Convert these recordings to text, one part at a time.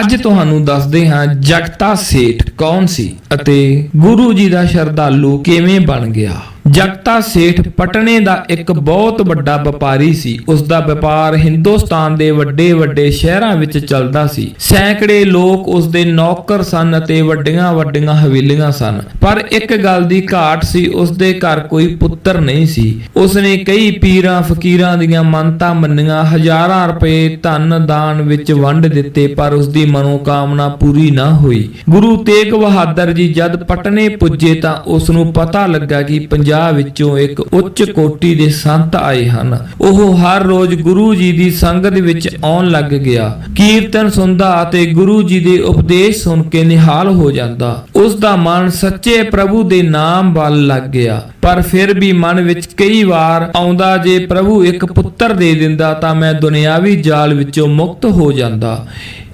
ਅੱਜ ਤੁਹਾਨੂੰ ਦੱਸਦੇ ਹਾਂ ਜਗਤਾ ਸੇਠ ਕੌਣ ਸੀ ਅਤੇ ਗੁਰੂ ਜੀ ਦਾ ਸ਼ਰਧਾਲੂ ਕਿਵੇਂ ਬਣ ਗਿਆ। ਜਗਤਾ ਸੇਠ ਪਟਨੇ ਦਾ ਇੱਕ ਬਹੁਤ ਵੱਡਾ ਵਪਾਰੀ ਸੀ। ਉਸ ਦਾ ਵਪਾਰ ਹਿੰਦੁਸਤਾਨ ਦੇ ਵੱਡੇ ਵੱਡੇ ਸ਼ਹਿਰਾਂ ਵਿੱਚ ਚੱਲਦਾ ਸੀ। ਸੈਂਕੜੇ ਲੋਕ ਉਸ ਦੇ ਨੌਕਰ ਸਨ ਅਤੇ ਵੱਡੀਆਂ ਵੱਡੀਆਂ ਹਵੇਲੀਆਂ ਸਨ। ਪਰ ਇੱਕ ਗੱਲ ਦੀ ਘਾਟ ਸੀ ਉਸ ਦੇ ਘਰ ਕੋਈ ਪੁੱਤਰ ਨਹੀਂ ਸੀ। ਉਸ ਨੇ ਕਈ ਪੀਰਾਂ ਫਕੀਰਾਂ ਦੀਆਂ ਮੰਨਤਾਂ ਮੰਨੀਆਂ। ਹਜ਼ਾਰਾਂ ਰੁਪਏ ਧਨ ਦਾਨ ਵਿੱਚ ਵੰਡ ਦਿੱਤੇ, ਪਰ ਉਸ ਦੀ ਮਨੋਕਾਮਨਾ ਪੂਰੀ ਨਾ ਹੋਈ। ਗੁਰੂ ਤੇਗ ਬਹਾਦਰ ਜੀ ਜਦ ਪਟਨੇ ਪੁੱਜੇ ਤਾਂ ਉਸ ਨੂੰ ਪਤਾ ਲੱਗਾ ਕਿ ਪੰਜਾਬ ਵਿੱਚੋਂ ਇੱਕ ਉੱਚ ਕੋਟੀ ਦੇ ਸੰਤ ਆਏ ਹਨ। ਉਹ ਹਰ ਰੋਜ਼ ਗੁਰੂ ਜੀ ਦੀ ਸੰਗਤ ਵਿੱਚ ਆਉਣ ਲੱਗ ਗਿਆ। ਕੀਰਤਨ ਸੁਣਦਾ ਅਤੇ ਗੁਰੂ ਜੀ ਦੇ ਉਪਦੇਸ਼ ਸੁਣ ਕੇ ਨਿਹਾਲ ਹੋ ਜਾਂਦਾ। ਉਸ ਦਾ ਮਨ ਸੱਚੇ ਪ੍ਰਭੂ ਦੇ ਨਾਮ ਵੱਲ ਲੱਗ ਗਿਆ। ਪਰ ਫਿਰ ਵੀ ਮਨ ਵਿੱਚ ਕਈ ਵਾਰ ਆਉਂਦਾ, ਜੇ ਪ੍ਰਭੂ ਇੱਕ ਪੁੱਤਰ ਦੇ ਦਿੰਦਾ ਤਾਂ ਮੈਂ ਦੁਨਿਆਵੀ ਜਾਲ ਵਿੱਚੋਂ ਮੁਕਤ ਹੋ ਜਾਂਦਾ।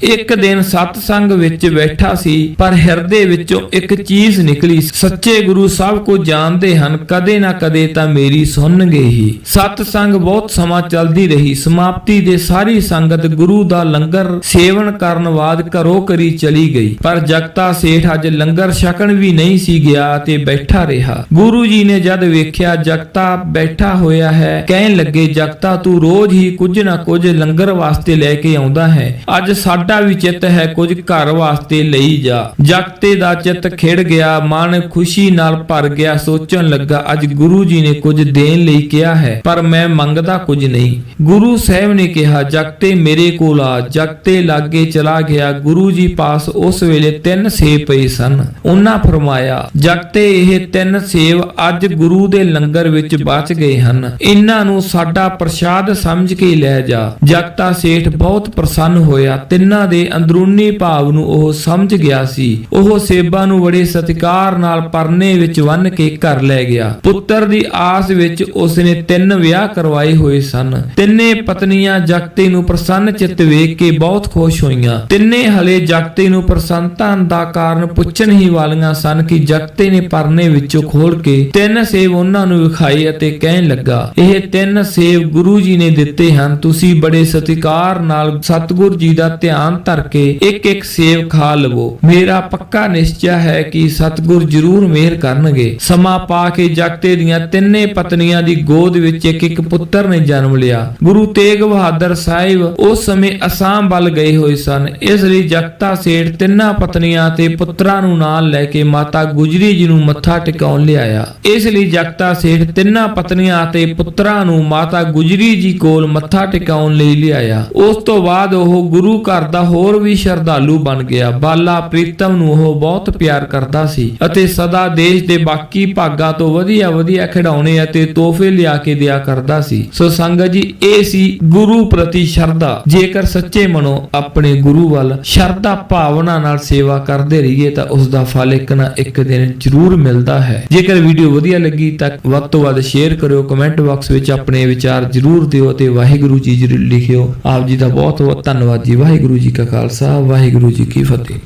ਇੱਕ ਦਿਨ ਸਤਸੰਗ ਵਿੱਚ ਬੈਠਾ ਸੀ, ਪਰ ਹਿਰਦੇ ਵਿੱਚੋਂ ਇੱਕ ਚੀਜ਼ ਨਿਕਲੀ। ਸੱਚੇ ਗੁਰੂ ਸਭ ਕੁਝ ਜਾਣਦੇ ਹਨ, ਕਦੇ ਨਾ ਕਦੇ ਤਾਂ ਮੇਰੀ ਸੁਣਨਗੇ ਹੀ। ਸਤਸੰਗ ਬਹੁਤ ਸਮਾਂ ਚੱਲਦੀ ਰਹੀ। ਸਮਾਪਤੀ ਦੇ ਸਾਰੀ ਸੰਗਤ ਗੁਰੂ ਦਾ ਲੰਗਰ ਸੇਵਨ ਕਰਨ ਬਾਅਦ ਘਰੋਂ ਕਰੀ ਚਲੀ ਗਈ। ਪਰ ਜਗਤਾ ਸੇਠ ਅੱਜ ਲੰਗਰ ਛਕਣ ਵੀ ਨਹੀਂ ਸੀ ਗਿਆ ਤੇ ਬੈਠਾ ਰਿਹਾ। ਗੁਰੂ ਜੀ ਨੇ ਜਦ ਵੇਖਿਆ ਜਗਤਾ ਬੈਠਾ ਹੋਇਆ ਹੈ, ਕਹਿਣ ਲੱਗੇ, ਜਗਤਾ ਤੂੰ ਰੋਜ਼ ਹੀ ਕੁਝ ਨਾ ਕੁਝ ਲੰਗਰ ਵਾਸਤੇ ਲੈ ਕੇ ਆਉਂਦਾ ਹੈ। ਅੱਜ ਸਾਡਾ ਵੀ ਚਿੱਤ ਹੈ, ਕੁਝ ਘਰ ਵਾਸਤੇ ਲਈ ਜਾ। ਜਗਤੇ ਦਾ ਚਿੱਤ ਖਿੜ ਗਿਆ, ਮਨ ਖੁਸ਼ੀ ਨਾਲ ਭਰ ਗਿਆ। ਸੋਚਣ ਲੱਗਾ, ਅੱਜ ਗੁਰੂ ਜੀ ਨੇ ਕੁਝ ਦੇਣ ਲਈ ਕਿਹਾ ਹੈ, ਪਰ ਮੈਂ ਮੰਗਦਾ ਕੁਝ ਨਹੀਂ। ਗੁਰੂ ਸਾਹਿਬ ਨੇ ਕਿਹਾ ਜਗਤੇ ਮੇਰੇ ਕੋਲ ਆ। ਜਗਤੇ ਲਾਗੇ ਚਲਾ ਗਿਆ, ਗੁਰੂ ਜੀ ਪਾਸ ਉਸ ਵੇਲੇ ਤਿੰਨ ਸੇਬ ਪਏ ਸਨ। ਉਹਨਾਂ ਫਰਮਾਇਆ ਜਗਤੇ ਇਹ ਤਿੰਨ ਸੇਬ ਅੱਜ ਗੁਰੂ ਦੇ ਲੰਗਰ ਵਿੱਚ ਬਚ ਗਏ ਹਨ। ਇਹਨਾਂ ਨੂੰ ਸਾਡਾ ਪ੍ਰਸ਼ਾਦ ਸਮਝ ਕੇ ਲੈ ਜਾ। ਜਗਤਾ ਸੇਠ ਬਹੁਤ ਪ੍ਰਸੰਨ ਹੋਇਆ, ਤਿੰਨਾਂ ਦੇ ਅੰਦਰੂਨੀ ਭਾਵ ਨੂੰ ਉਹ ਸਮਝ ਗਿਆ ਸੀ। ਉਹ ਸੇਬਾਂ ਨੂੰ ਬੜੇ ਸਤਿਕਾਰ ਨਾਲ ਪਰਨੇ ਵਿੱਚ ਬੰਨ ਕੇ ਘਰ ਲੈ ਗਿਆ। ਪੁੱਤਰ ਦੀ ਆਸ ਵਿੱਚ ਉਸਨੇ ਤਿੰਨ ਵਿਆਹ ਕਰਵਾਏ ਹੋਏ ਸਨ। ਤਿੰਨੇ ਪਤਨੀਆਂ ਜਗਤੇ ਨੂੰ ਪ੍ਰਸੰਨ ਚਿੱਤ ਵੇਖ ਕੇ ਬਹੁਤ ਖੁਸ਼ ਹੋਈਆਂ। ਤਿੰਨੇ ਹਲੇ ਜਗਤੇ ਨੂੰ ਪ੍ਰਸੰਨਤਾ ਦਾ ਕਾਰਨ ਪੁੱਛਣ ਹੀ ਵਾਲੀਆਂ ਸਨ ਕਿ ਜਗਤੇ ਨੇ ਪਰਨੇ ਵਿੱਚੋਂ ਖੋਲ ਕੇ ਤਿੰਨ ਸੇਬ ਉਹਨਾਂ ਨੂੰ ਵਿਖਾਏ ਅਤੇ ਕਹਿਣ ਲੱਗਾ, ਇਹ ਤਿੰਨ ਸੇਬ ਗੁਰੂ ਜੀ ਨੇ ਦਿੱਤੇ ਹਨ। ਤੁਸੀਂ ਬੜੇ ਸਤਿਕਾਰ ਨਾਲ ਸਤਿਗੁਰ ਜੀ ਦਾ ਧਿਆਨ ਧਰ ਕੇ ਇੱਕ ਇੱਕ ਸੇਬ ਖਾ ਲਵੋ। ਮੇਰਾ ਪੱਕਾ ਨਿਸ਼ਚਾ ਹੈ ਕਿ ਸਤਿਗੁਰ ਜ਼ਰੂਰ ਮਿਹਰ ਕਰਨਗੇ। ਸਮਾਂ ਪਾ ਕੇ ਜਗਤੇ ਦੀਆਂ ਤਿੰਨੇ ਪਤਨੀਆਂ ਦੀ ਗੋਦ ਵਿੱਚ ਇੱਕ ਇੱਕ ਪੁੱਤਰ ਨੇ ਜਨਮ ਲਿਆ। ਗੁਰੂ ਤੇਗ ਬਹਾਦਰ ਸਾਹਿਬ ਉਸ ਸਮੇਂ ਅਸਾਮ ਵੱਲ ਗਏ ਹੋਏ ਸਨ। ਇਸ ਲਈ ਜਗਤਾ ਸੇਠ ਤਿੰਨਾਂ ਪਤਨੀਆਂ ਤੇ ਪੁੱਤਰਾਂ ਨੂੰ ਨਾਲ ਲੈ ਕੇ ਮਾਤਾ ਗੁਜਰੀ ਜੀ ਨੂੰ ਮੱਥਾ ਟਿਕਾਉਣ ਲਿਆਇਆ। ਇਸ ਲਈ ਜਗਤਾ ਸੇਠ ਤਿੰਨਾਂ ਪਤਨੀਆਂ ਅਤੇ ਪੁੱਤਰਾਂ ਨੂੰ ਮਾਤਾ ਗੁਜਰੀ ਜੀ ਕੋਲ ਮੱਥਾ ਟਿਕਾਉਣ ਲਈ ਲਿਆਇਆ। ਉਸ ਤੋਂ ਬਾਅਦ ਉਹ ਗੁਰੂ ਘਰ ਦਾ ਹੋਰ ਵੀ ਸ਼ਰਧਾਲੂ ਬਣ ਗਿਆ। ਬਾਲਾ ਪ੍ਰੀਤਮ ਨੂੰ ਉਹ ਬਹੁਤ ਪਿਆਰ ਕਰਦਾ ਸੀ ਅਤੇ ਸਦਾ ਦੇਸ਼ ਦੇ ਬਾਕੀ ਭਾਗਾਂ ਤੋਂ ਵਧੀਆ ਵਧੀਆ ਖਿਡੌਣੇ ਅਤੇ ਤੋਹਫੇ ਲਿਆ ਕੇ ਦਿਆ ਕਰਦਾ ਸੀ। ਸੋ ਸੰਗਤ ਜੀ, ਇਹ ਸੀ ਗੁਰੂ ਪ੍ਰਤੀ ਸ਼ਰਧਾ। ਜੇਕਰ ਸੱਚੇ ਮਨੋਂ ਆਪਣੇ ਗੁਰੂ ਵੱਲ ਸ਼ਰਧਾ ਭਾਵਨਾ ਨਾਲ ਸੇਵਾ ਕਰਦੇ ਰਹੀਏ ਤਾਂ ਉਸ ਦਾ ਫਲ ਇੱਕ ਨਾ ਇੱਕ ਦਿਨ ਜ਼ਰੂਰ ਮਿਲਦਾ ਹੈ। ਜੇਕਰ ਵੀਡੀਓ ਵਧੀਆ ਲੱਗੀ ਤਾਂ ਵੱਧ ਤੋਂ ਵੱਧ ਸ਼ੇਅਰ ਕਰਿਓ ਕਮੈਂਟ ਬਾਕਸ ਵਿੱਚ ਆਪਣੇ ਵਿਚਾਰ ਜ਼ਰੂਰ ਦਿਓ ਤੇ ਵਾਹਿਗੁਰੂ ਜੀ ਲਿਖਿਓ। ਆਪ ਜੀ ਦਾ ਬਹੁਤ ਬਹੁਤ ਧੰਨਵਾਦ ਜੀ। ਵਾਹਿਗੁਰੂ ਜੀ ਕਾ ਖਾਲਸਾ, ਵਾਹਿਗੁਰੂ ਜੀ ਕੀ ਫਤਿਹ।